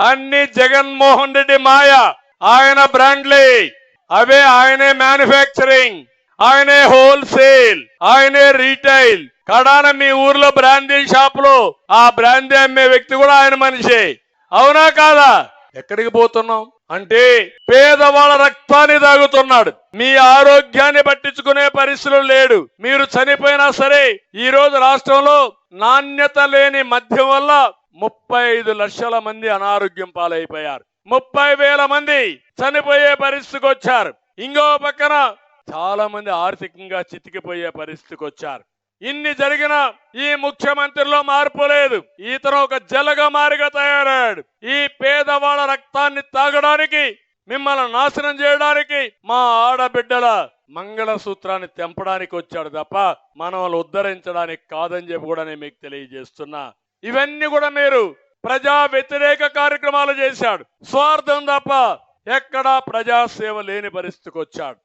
అన్ని జగన్మోహన్ రెడ్డి మాయ. ఆయన బ్రాండ్లే. అవే ఆయనే మ్యానుఫ్యాక్చరింగ్. ఆయనే హోల్సేల్. ఆయనే రీటైల్. కడాన మీ ఊర్లో బ్రాందీ షాప్లో ఆ బ్రాందీ అమ్మే వ్యక్తి కూడా ఆయన మనిషే. అవునా కాదా? ఎక్కడికి పోతున్నాం? అంటే పేదవాళ్ళ రక్తాన్ని తాగుతున్నాడు. మీ ఆరోగ్యాన్ని పట్టించుకునే పరిస్థితులు లేడు. మీరు చనిపోయినా సరే ఈ రోజు రాష్ట్రంలో నాణ్యత లేని మద్యం వల్ల ముప్పై ఐదు లక్షల మంది అనారోగ్యం పాలైపోయారు. ముప్పై వేల మంది చనిపోయే పరిస్థితికి వచ్చారు. ఇంకో పక్కన చాలా మంది ఆర్థికంగా చితికిపోయే పరిస్థితికి వచ్చారు. ఇన్ని జరిగిన ఈ ముఖ్యమంత్రిలో మార్పు లేదు. ఇతను ఒక జలగ మారిగా తయారయ్యాడు. ఈ పేదవాళ్ళ రక్తాన్ని తాగడానికి మిమ్మల్ని నాశనం చేయడానికి మా ఆడబిడ్డల మంగళసూత్రాన్ని తెంపడానికి వచ్చాడు తప్ప మనల్ని ఉద్ధరించడానికి కాదని చెప్పి కూడా నేను మీకు తెలియజేస్తున్నా. ఇవన్నీ కూడా మీరు ప్రజా వ్యతిరేక కార్యక్రమాలు చేశాడు. స్వార్థం తప్ప ఎక్కడా ప్రజాసేవ లేని పరిస్థితికి వచ్చాడు.